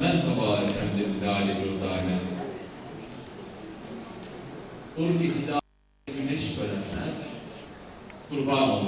Merhaba efendim Lale Yurdane. Oradaki hidayet güneş verenler kurban olun.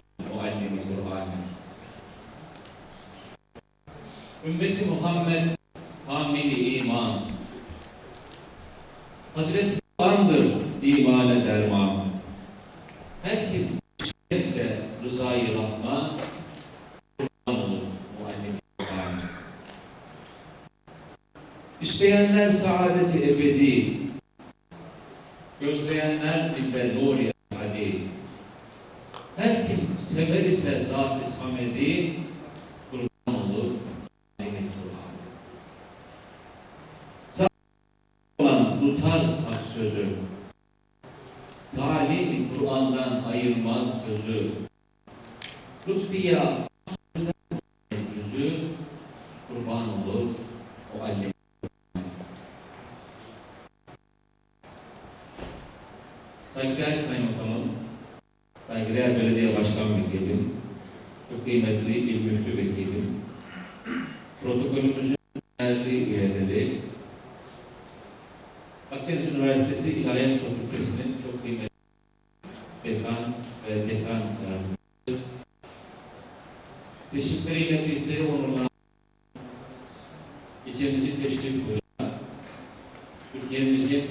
Her kim sever ise Zat-ı Samed'i Türkiye'mizin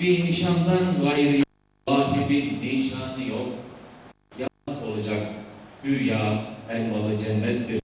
Bir nişandan gayri vahibin nişanı yok. Yaz olacak. Hüya elmalı cennettir.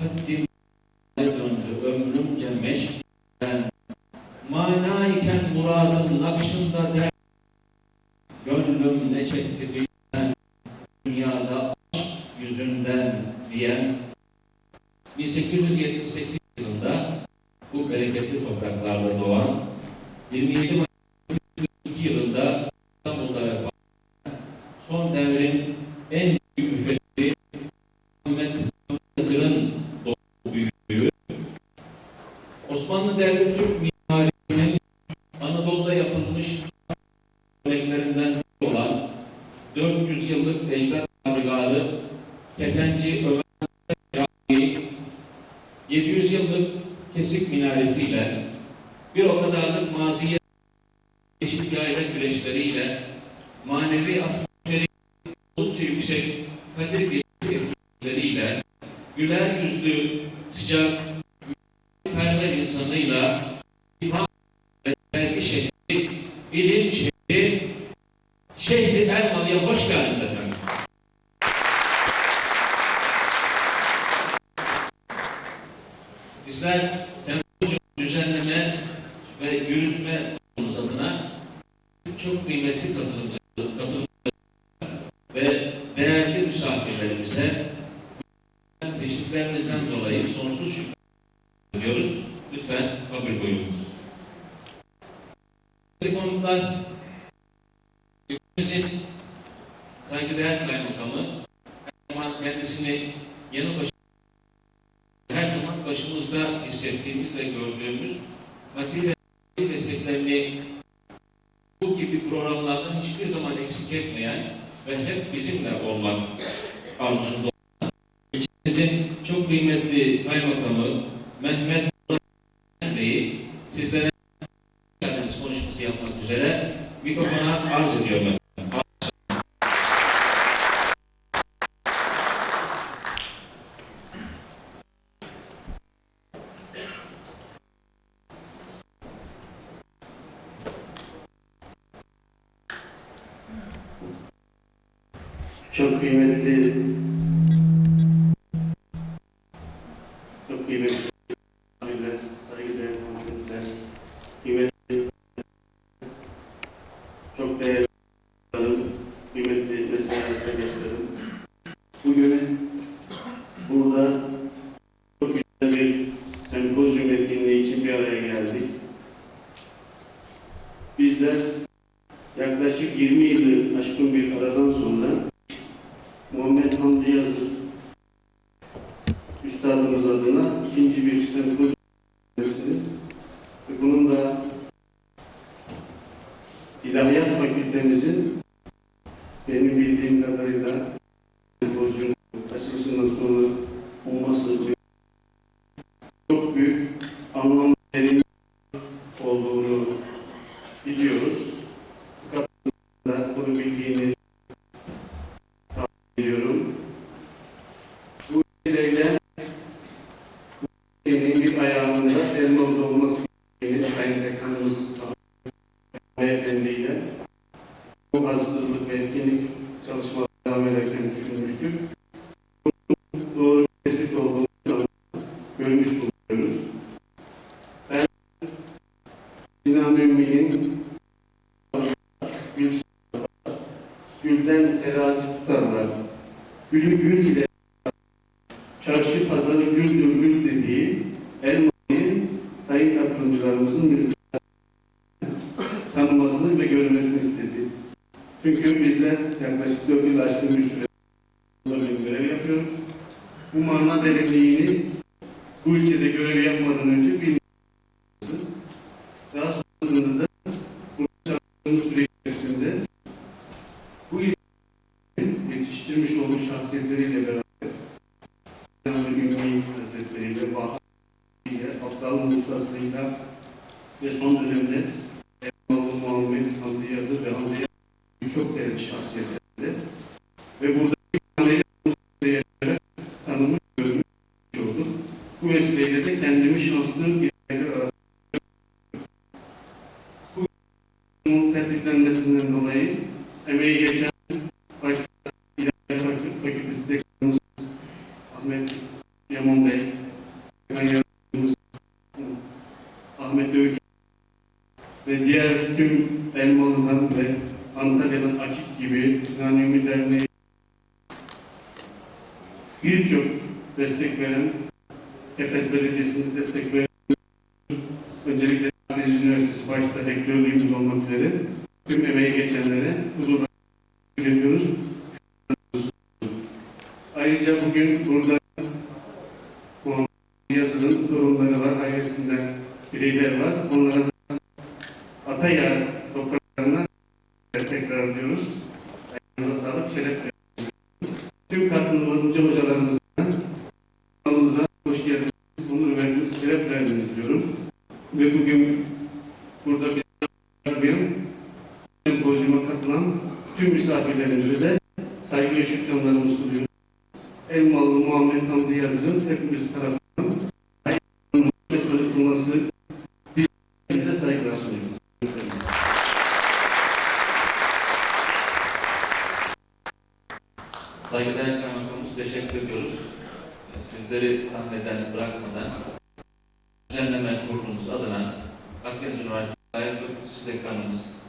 But the manevi atmosferi oldukça yüksek kadir geçirdikleriyle güler yüzlü, sıcak, perver insanıyla maddi ve desteklerini bu gibi programlardan hiçbir zaman eksik etmeyen ve hep bizimle olmak arzusunda olan. İçimizin çok kıymetli kaymakamı Mehmet burada anlaşılırlık ve etkinlik çalışmaları Kanun Muhtası'yla ve son dönemde Erdoğan Muhammed Hamdi Yazır ve Hamdi Yazır çok değerli şahsiyetler. Ayrıca bugün burada bu yazının torunları var, ailesinden bireyler var. Onlara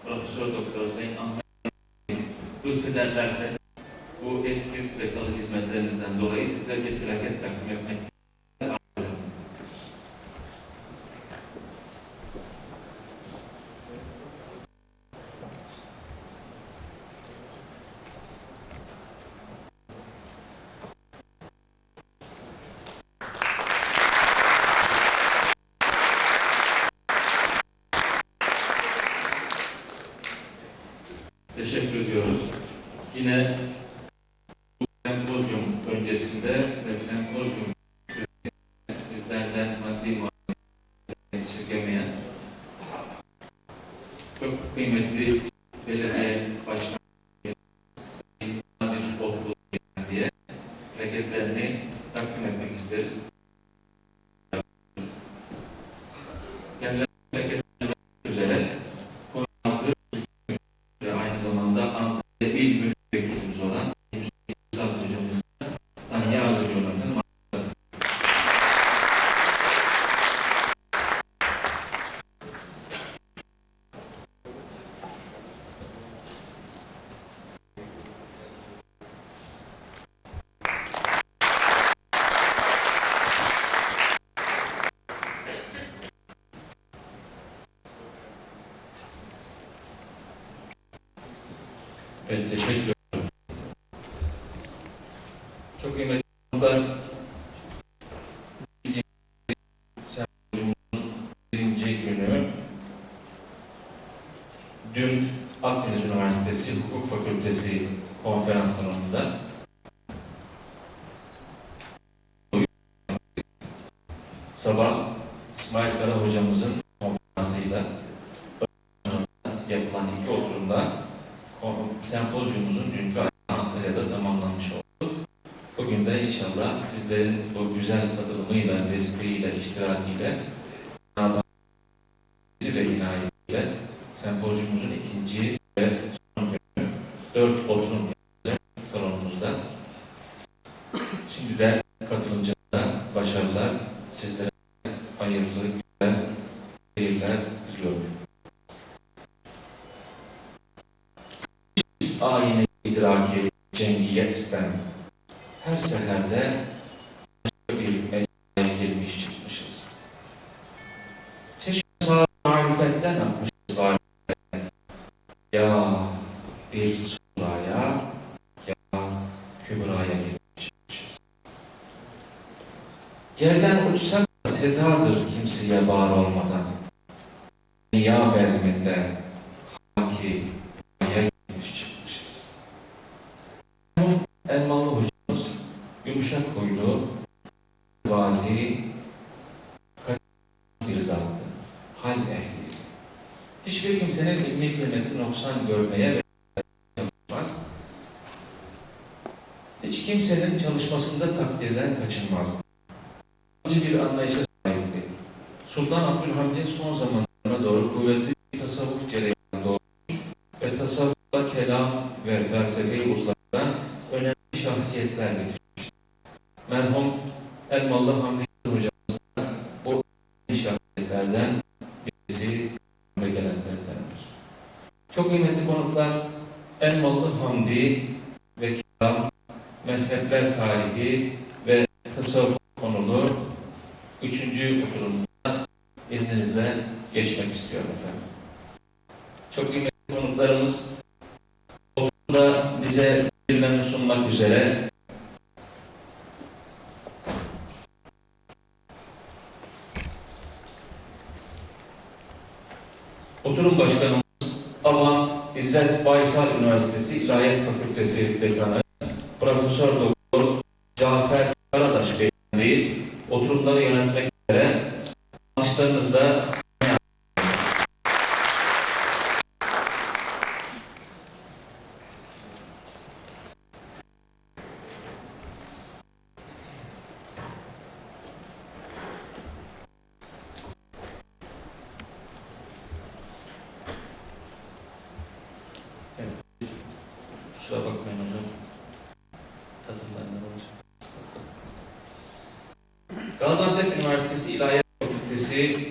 Profesör Doktor Sayın Ahmet lütfederlerse bu eski ve kalıcı hizmetlerinizden dolayı size bir plaket takdim etmek netleşmek zorunda. Çok kıymetli konudan birinci günü dün Akdeniz Üniversitesi Hukuk Fakültesi konferans salonunda sabah İsmail Kara hocamızın sizlerin bu güzel katılımıyla, desteğiyle, iştirakiyle Ya bir Sura'ya ya Kübra'ya gitmişiz. Yerden uçsak da sezadır kimseye bağır olmadan. çalışmasında takdirden kaçınmazdı. Önce bir anlayışa sahipti. Sultan Abdülhamid'in son zamanlarına doğru kuvvetli bir tasavvuf cereyanı doğmuş ve tasavvufla kelam ve felsefeyi uzlanan önemli şahsiyetler yetişmişti. Merhum Elmalı Hamdi hocamızdan bu şahsiyetlerden birisi ve gelenlerdendir. Çok kıymetli konuklar, Elmalı Hamdi Türkmen tarihi Kusura bakmayın hocam. Katılmayanlar olacak. Gaziantep Üniversitesi İlahiyat Fakültesi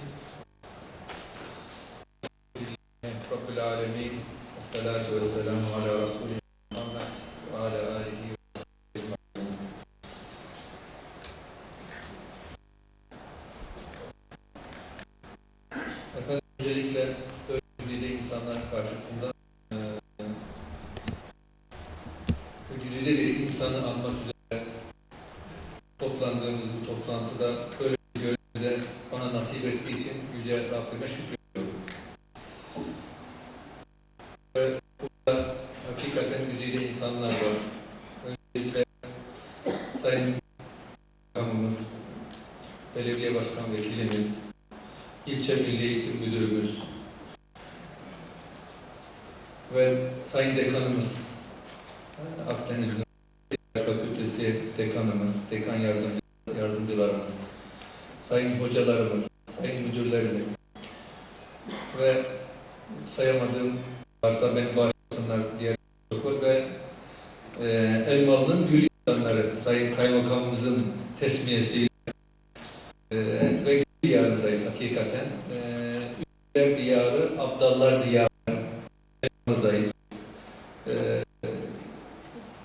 Ettiği için Yüce Rabbime şükrediyorum.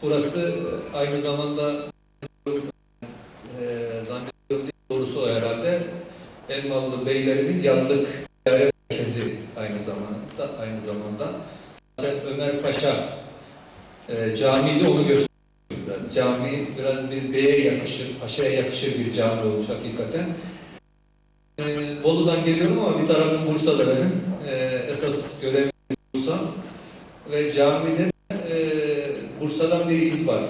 Burası e, aynı zamanda e, zannediyorum doğrusu o herhalde Elmalı Beylerinin yazlık merkezi aynı zamanda aynı zamanda Ömer Paşa e, camide onu gösteriyor biraz. Cami biraz bir beye yakışır, paşaya yakışır bir cami olmuş hakikaten. E, Bolu'dan geliyorum ama bir tarafım Bursa'da benim. E, esas görevim Bursa ve camide e, Bursa'dan bir iz var.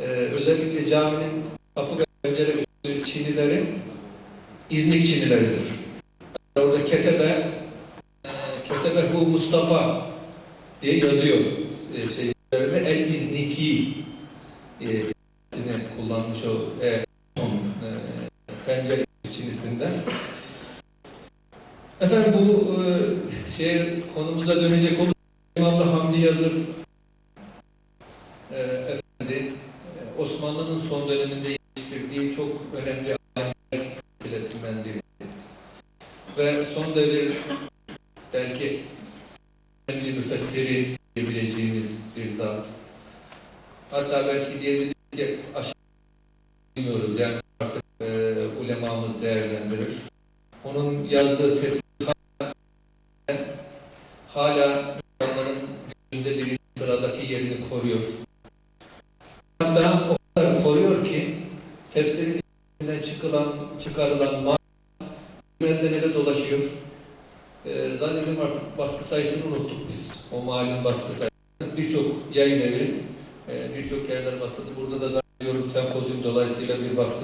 E, özellikle caminin kapı pencere üstü çinileri İznik çinileridir. Orada ketebe e, ketebe bu Mustafa diye yazıyor. E, şey, üzerinde el İzniki e, ismini kullanmış o e, son e, pencere çinisinden. Efendim bu e, şey konumuza dönecek olursak Allah Hamdi Yazır Hatta belki diyebiliriz ki aşağı bilmiyoruz yani artık e, ulemamız değerlendirir. Onun yazdığı tefsir hala, insanların gözünde bir sıradaki yerini koruyor. Hatta o kadar koruyor ki tefsirin içinden çıkılan, çıkarılan mal nereden nereye dolaşıyor. Ee, zannediyorum artık baskı sayısını unuttuk biz. O malin baskı sayısını. Birçok yayın evi, e, birçok yerler bastırdı. Burada da zannediyorum sempozyum dolayısıyla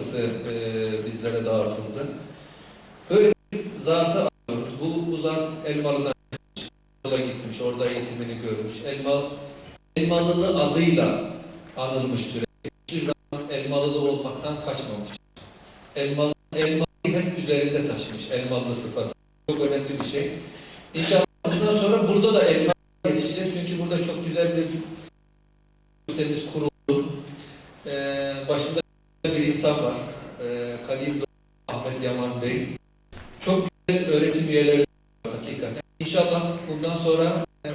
baskısı e, bizlere dağıtıldı. Böyle bir zatı alıyoruz. Bu, bu zat Elmalı'dan yola gitmiş, orada eğitimini görmüş. Elmalı, Elmalılı adıyla anılmış sürekli. Hiçbir zaman Elmalılı olmaktan kaçmamış. Elmalı, Elmalı'yı hep üzerinde taşımış, Elmalı sıfatı. Çok önemli bir şey. İnşallah bundan sonra burada da Elmalı yetişecek. Çünkü burada çok güzel bir temiz kurulu. Ee, insan var. Ee, Kadim Ahmet Yaman Bey. Çok güzel öğretim üyeleri var hakikaten. İnşallah bundan sonra e,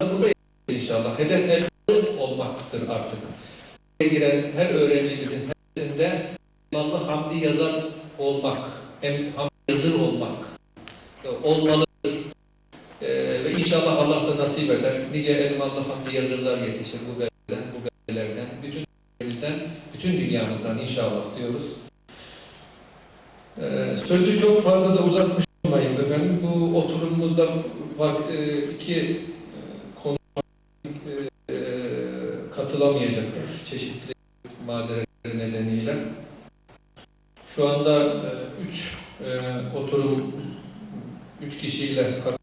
burada inşallah. Hedef elmalı olmaktır artık. Buraya giren her öğrencimizin hepsinde elmalı Hamdi yazar olmak, hem Hamdi yazır olmak e, olmalıdır. E, ve inşallah Allah da nasip eder. Nice elmalı Hamdi yazırlar yetişir bu belden, bu bellerden, bütün ülkemizden, bütün dünyamızdan inşallah diyoruz. E, sözü çok fazla da uzatmış olmayayım efendim. Bu oturumumuzda e, iki e, konu e, katılamayacaklar çeşitli mazeretler nedeniyle. Şu anda üç oturum, üç kişiyle katılmış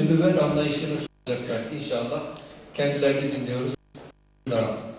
Nübüvvet anlayışını sunacaklar inşallah. Kendilerini dinliyoruz. Tamam.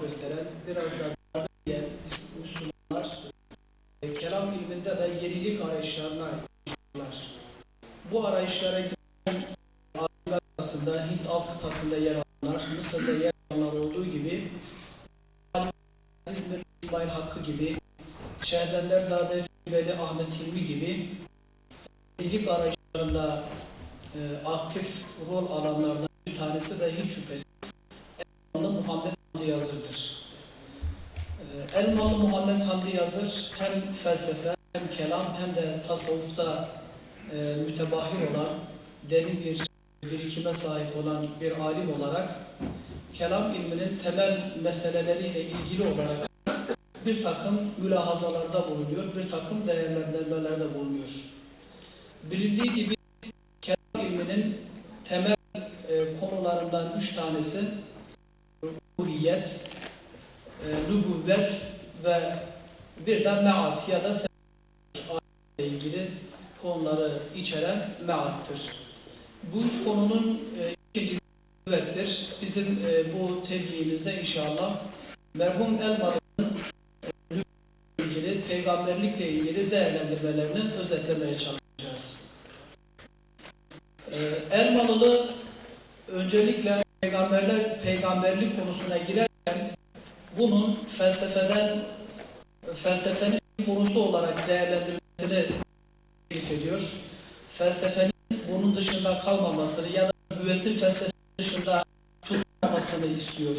Gösteren, biraz da diğer Müslümanlar e, kelam ilminde de yenilik arayışlarına girişiyorlar. Bu arayışlara giren alimler arasında Hint alt kıtasında yer alanlar, Mısır'da yer alanlar olduğu gibi İzmir İsmail Hakkı gibi, Şehbenderzade Veli Ahmet Hilmi gibi yenilik arayışlarında e, aktif rol alanlardan bir tanesi de hiç şüphesiz Muhammed Hamdi Yazır'dır. Ee, Elmalı Muhammed Hamdi Yazır hem felsefe hem kelam hem de tasavvufta e, mütebahir olan, derin bir birikime sahip olan bir alim olarak kelam ilminin temel meseleleriyle ilgili olarak bir takım mülahazalarda bulunuyor, bir takım değerlendirmelerde bulunuyor. Bilindiği gibi kelam ilminin temel e, konularından üç tanesi ruhiyet, e, nübüvvet ve bir de meat ya da ile ilgili konuları içeren meattır. Bu üç konunun e, ikincisi nübüvvettir. Bizim e, bu tebliğimizde inşallah merhum Elmalı'nın e, ilgili, peygamberlikle ilgili değerlendirmelerini özetlemeye çalışacağız. E, Elmalılı öncelikle peygamberler peygamberlik konusuna girerken bunun felsefeden felsefenin konusu olarak değerlendirilmesini teklif ediyor. Felsefenin bunun dışında kalmamasını ya da nübüvvetin felsefe dışında tutulmamasını istiyor.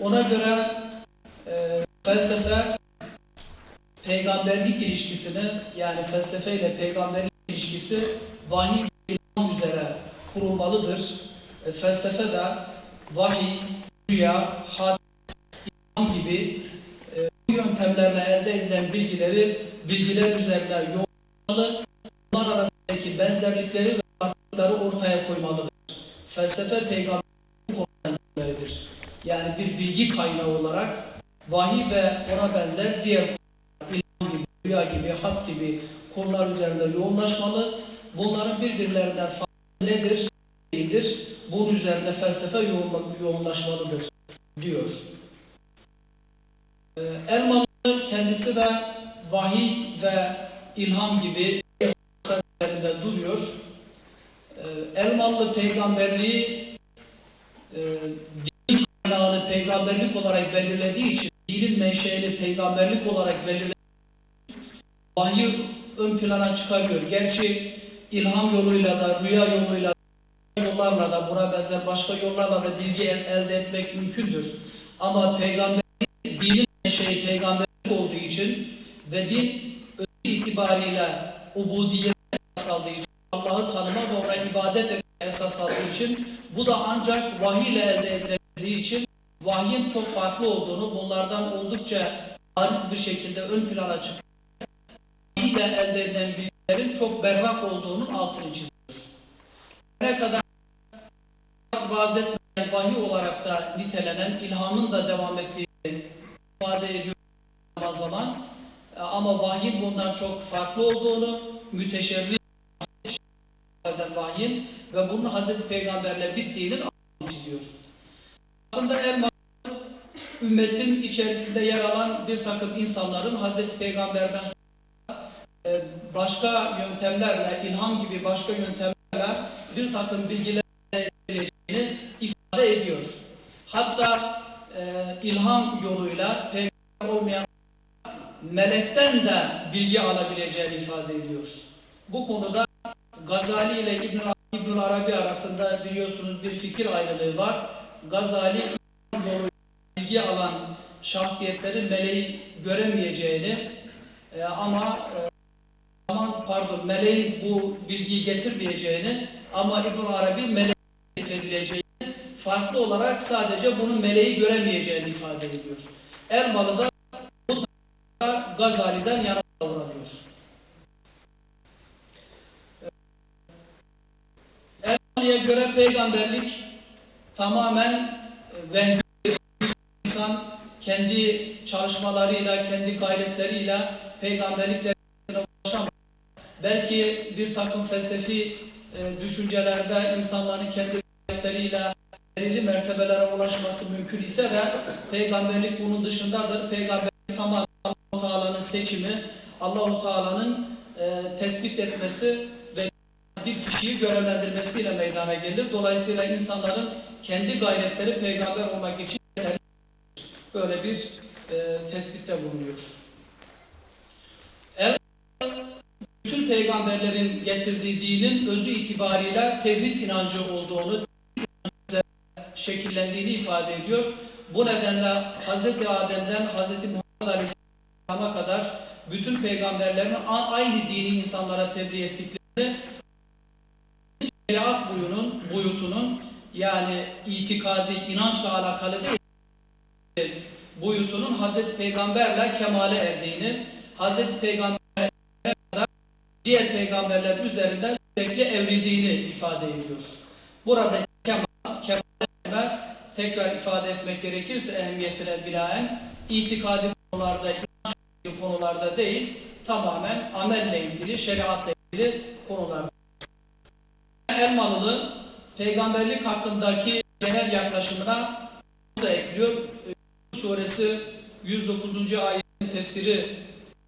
Ona göre e, felsefe peygamberlik ilişkisini yani felsefe ile peygamberlik ilişkisi vahiy üzere kurulmalıdır. E, felsefe de vahiy, rüya, hadis, ilham gibi e, bu yöntemlerle elde edilen bilgileri bilgiler üzerinde yoğunlamalı, bunlar arasındaki benzerlikleri ve farklılıkları ortaya koymalıdır. Felsefe peygamberin konularıdır. Yani bir bilgi kaynağı olarak vahiy ve ona benzer diğer ilham gibi, rüya gibi, hat gibi konular üzerinde yoğunlaşmalı. Bunların birbirlerinden farklı nedir, değildir. Bunun üzerinde felsefe yoğunla- yoğunlaşmalıdır diyor. Ee, Elmalı kendisi de vahiy ve ilham gibi üzerinde duruyor. Ee, Elmalı peygamberliği e, din kaynağını peygamberlik olarak belirlediği için dinin menşeini peygamberlik olarak belirlediği için vahiy ön plana çıkarıyor. Gerçi ilham yoluyla da rüya yoluyla yollarla da buna benzer başka yollarla da bilgi el- elde etmek mümkündür. Ama peygamber dinin şeyi peygamberlik olduğu için ve din özü itibariyle ubudiyet esas aldığı için Allah'ı tanıma ve ona ibadet etme esas aldığı için bu da ancak vahiy ile elde edilebildiği için vahyin çok farklı olduğunu bunlardan oldukça bariz bir şekilde ön plana çıkıyor. Vahiy ile elde edilen bilgilerin çok berrak olduğunun altını çiziyor. Ne kadar vaaz vahiy olarak da nitelenen ilhamın da devam ettiğini ifade ediyor zaman Ama vahyin bundan çok farklı olduğunu, müteşerri eden vahyin ve bunun Hazreti Peygamberle bittiğinin altını çiziyor. Aslında Elma ümmetin içerisinde yer alan bir takım insanların Hazreti Peygamber'den sonra e, başka yöntemlerle, ilham gibi başka yöntemlerle bir takım bilgiler elde edebileceğini ifade ediyor. Hatta e, ilham yoluyla peygamber olmayan melekten de bilgi alabileceğini ifade ediyor. Bu konuda Gazali ile İbn İbn Arabi arasında biliyorsunuz bir fikir ayrılığı var. Gazali bilgi alan şahsiyetlerin meleği göremeyeceğini e, ama e, pardon meleğin bu bilgiyi getirmeyeceğini ama İbn Arabi meleğin getirebileceğini farklı olarak sadece bunun meleği göremeyeceğini ifade ediyor. Elmalı da bu da Gazali'den yana davranıyor. Elmalı'ya göre peygamberlik tamamen e, vehbi insan kendi çalışmalarıyla, kendi gayretleriyle peygamberlikle. Belki bir takım felsefi e, düşüncelerde insanların kendi gayretleriyle belirli mertebelere ulaşması mümkün ise de peygamberlik bunun dışındadır. Peygamberlik tamamen Allah-u Teala'nın seçimi, Allah-u Teala'nın e, tespit etmesi ve bir kişiyi görevlendirmesiyle meydana gelir. Dolayısıyla insanların kendi gayretleri peygamber olmak için böyle bir e, tespitte bulunuyor. Peygamberlerin getirdiği dinin özü itibariyle tevhid inancı olduğunu şekillendiğini ifade ediyor. Bu nedenle Hz. Adem'den Hz. Muhammed Aleyhisselam'a kadar bütün peygamberlerin aynı dini insanlara tebliğ ettiklerini şeriat buyunun, buyutunun yani itikadi, inançla alakalı değil, buyutunun Hz. Peygamberle kemale erdiğini, Hz. Peygamber'e kadar diğer peygamberler üzerinden sürekli evrildiğini ifade ediyor. Burada kemal, kemal tekrar ifade etmek gerekirse ehemmiyetine binaen itikadi konularda, konularda değil, tamamen amelle ilgili, şeriatla ilgili konularda. Elmalılı peygamberlik hakkındaki genel yaklaşımına da ekliyor. Suresi 109. ayetin tefsiri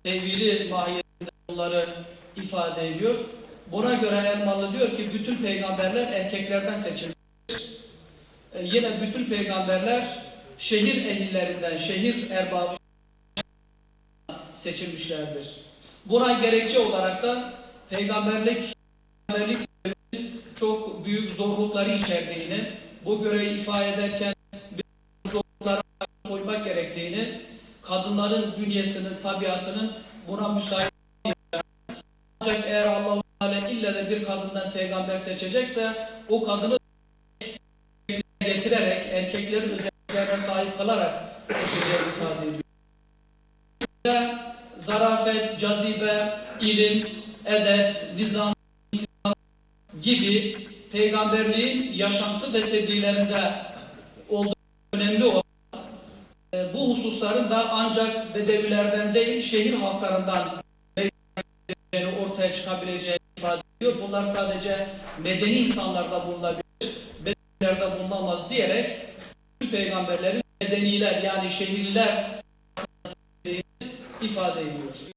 tevhili mahiyetinde bunları ifade ediyor. Buna göre Elmalı diyor ki bütün peygamberler erkeklerden seçilmiş. E, yine bütün peygamberler şehir ehillerinden, şehir erbabı seçilmişlerdir. Buna gerekçe olarak da peygamberlik, peygamberlik çok büyük zorlukları içerdiğini, bu görevi ifade ederken zorluklara koymak gerektiğini, kadınların bünyesinin, tabiatının buna müsait ille de bir kadından peygamber seçecekse, o kadını getirerek, erkeklerin özelliklerine sahip kalarak seçeceği ifade ediyor. Zarafet, cazibe, ilim, edep, nizam, gibi peygamberliğin yaşantı ve tebliğlerinde olduğu önemli olan e, bu hususların da ancak bedevilerden değil şehir halklarından ortaya çıkabileceğini ediyor. Bunlar sadece medeni insanlarda bulunabilir, bedevilerde bulunamaz diyerek peygamberlerin medeniler yani şehirliler ifade ediyor.